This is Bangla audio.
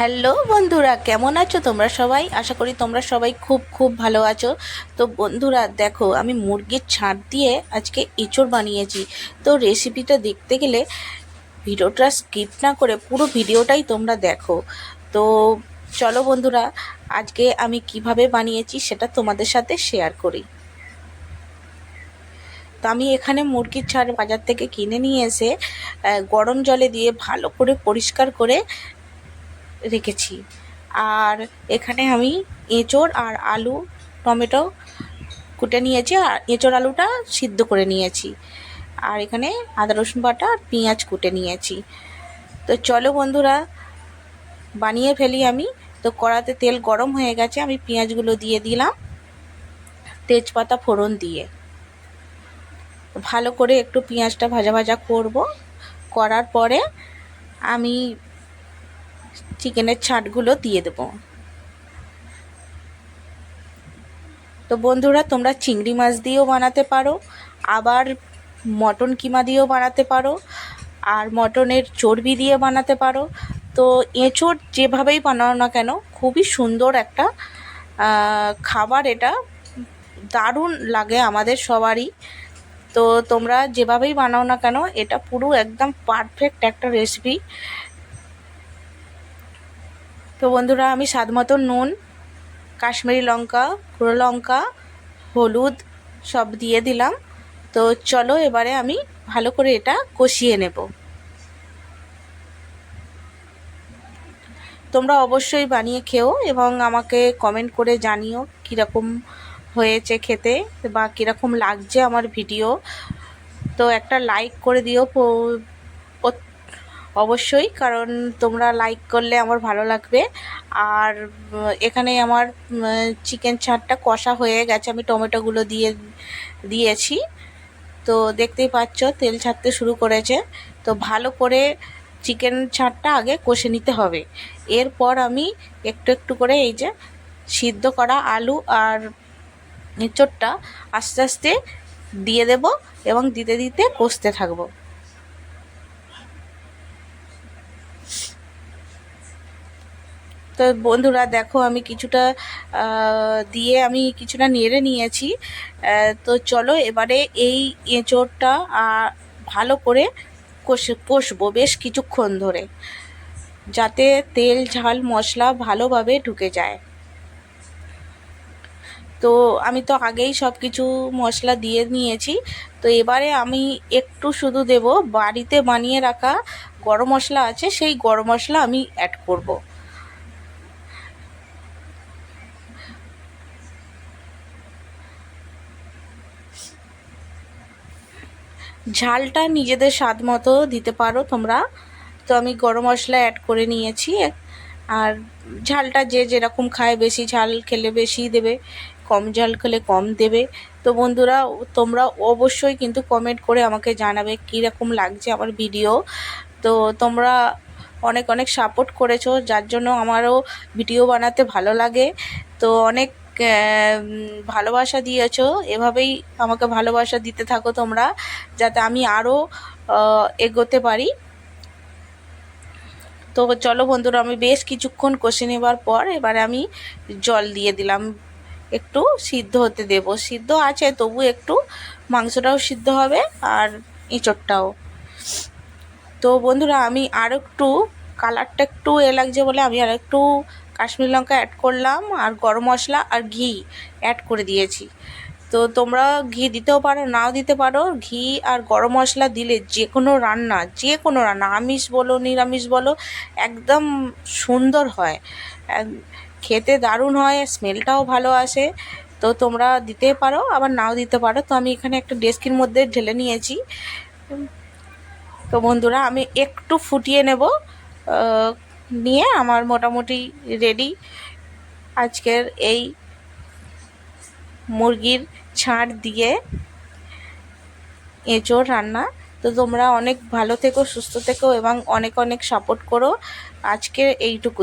হ্যালো বন্ধুরা, কেমন আছো তোমরা সবাই? আশা করি তোমরা সবাই খুব খুব ভালো আছো। তো বন্ধুরা, দেখো, আমি মুরগির ছাঁট দিয়ে আজকে এঁচড় বানিয়েছি। তো রেসিপিটা দেখতে গেলে ভিডিওটা স্কিপ না করে পুরো ভিডিওটাই তোমরা দেখো। তো চলো বন্ধুরা, আজকে আমি কীভাবে বানিয়েছি সেটা তোমাদের সাথে শেয়ার করি। তো আমি এখানে মুরগির ছাড় বাজার থেকে কিনে নিয়ে এসে গরম জলে দিয়ে ভালো করে পরিষ্কার করে রেখেছি। আর এখানে আমি এঁচড় আর আলু, টমেটো কুটে নিয়েছি আর এঁচড় আলুটা সিদ্ধ করে নিয়েছি। আর এখানে আদা, রসুন বাটা আর পেঁয়াজ কুটে নিয়েছি। তো চলো বন্ধুরা, বানিয়ে ফেলি আমি। তো কড়াতে তেল গরম হয়ে গেছে, আমি পেঁয়াজগুলো দিয়ে দিলাম তেজপাতা ফোড়ন দিয়ে। ভালো করে একটু পেঁয়াজটা ভাজা ভাজা করব। করার পরে আমি চিকেনের ছাটগুলো দিয়ে দেবো। তো বন্ধুরা, তোমরা চিংড়ি মাছ দিয়েও বানাতে পারো, আবার মটন কিমা দিয়েও বানাতে পারো, আর মটনের চর্বি দিয়ে বানাতে পারো। তো এঁচোড় যেভাবেই বানাও না কেন, খুবই সুন্দর একটা খাবার এটা। দারুণ লাগে আমাদের সবারই। তো তোমরা যেভাবেই বানাও না কেন, এটা পুরো একদম পারফেক্ট একটা রেসিপি তো বন্ধুরা, আমি স্বাদ মতো নুন, কাশ্মীরি লঙ্কা, গুঁড়ো লঙ্কা, হলুদ সব দিয়ে দিলাম। তো চলো এবারে আমি ভালো করে এটা কষিয়ে নেব। তোমরা অবশ্যই বানিয়ে খেও এবং আমাকে কমেন্ট করে জানিও কীরকম হয়েছে খেতে বা কীরকম লাগছে আমার ভিডিও তো একটা লাইক করে দিও অবশ্যই, কারণ তোমরা লাইক করলে আমার ভালো লাগবে। আর এখানে আমার চিকেন ছাড়টা কষা হয়ে গেছে, আমি টমেটোগুলো দিয়ে, দিয়েছি। তো দেখতেই পাচ্ছ, তেল ছাড়তে শুরু করেছে। তো ভালো করে চিকেন ছাড়টা আগে কষে নিতে হবে। এরপর আমি একটু একটু করে এই যে সিদ্ধ করা আলু আর এঁচোড়টা আস্তে আস্তে দিয়ে দেব এবং দিতে দিতে কষতে থাকব। তো বন্ধুরা দেখো, আমি কিছুটা দিয়ে আমি কিছুটা নেড়ে নিয়েছি। তো চলো এবারে এই এঁচোড়টা ভালো করে কষে, কষবো বেশ কিছুক্ষণ ধরে, যাতে তেল, ঝাল, মশলা ভালোভাবে ঢুকে যায়। তো আমি তো আগেই সব কিছু মশলা দিয়ে নিয়েছি। তো এবারে আমি একটু শুধু দেব, বাড়িতে বানিয়ে রাখা গরম মশলা আছে, সেই গরম মশলা আমি অ্যাড করব। ঝালটা নিজেদের স্বাদ মতো দিতে পারো তোমরা। তো আমি গরম মশলা অ্যাড করে নিয়েছি। আর ঝালটা যে যেরকম খায়, বেশি ঝাল খেলে বেশি দেবে, কম ঝাল খেলে কম দেবে। তো বন্ধুরা, তোমরা অবশ্যই কিন্তু কমেন্ট করে আমাকে জানাবে কীরকম লাগছে আমার ভিডিও তো তোমরা অনেক অনেক সাপোর্ট করেছ, যার জন্য আমারও ভিডিও বানাতে ভালো লাগে। তো অনেক ভালোবাসা দিয়েছ। এভাবেই আমাকে ভালোবাসা দিতে থাকো তোমরা, যাতে আমি আরও এগোতে পারি। তো চলো বন্ধুরা, আমি বেশ কিছুক্ষণ কষে নেবার পর এবারে আমি জল দিয়ে দিলাম। একটু সিদ্ধ হতে দেব। সিদ্ধ আছে, তবু একটু মাংসটাও সিদ্ধ হবে আর এঁচড়টাও। তো বন্ধুরা, আমি আর একটু কালারটা একটু এ লাগছে বলে আমি আর একটু কাশ্মীর লঙ্কা অ্যাড করলাম আর গরম মশলা আর ঘি অ্যাড করে দিয়েছি। তো তোমরা ঘি দিতেও পারো, নাও দিতে পারো। ঘি আর গরম মশলা দিলে যে কোনো রান্না, যে কোনো রান্না, আমিষ বলো, নিরামিষ বলো, একদম সুন্দর হয়। খেতে দারুণ হয়, স্মেলটাও ভালো আসে। তো তোমরা দিতে পারো, আবার নাও দিতে পারো। তো আমি এখানে একটা ডেস্কির মধ্যে ঢেলে নিয়েছি। তো বন্ধুরা, আমি একটু ফুটিয়ে নেব। নিয়ে আমার মোটামুটি রেডি আজকের এই মুরগির ছাড় দিয়ে এঁচোড় রান্না। তো তোমরা অনেক ভালো থেকো, সুস্থ থেকো এবং অনেক অনেক সাপোর্ট করো আজকে এইটুকুই।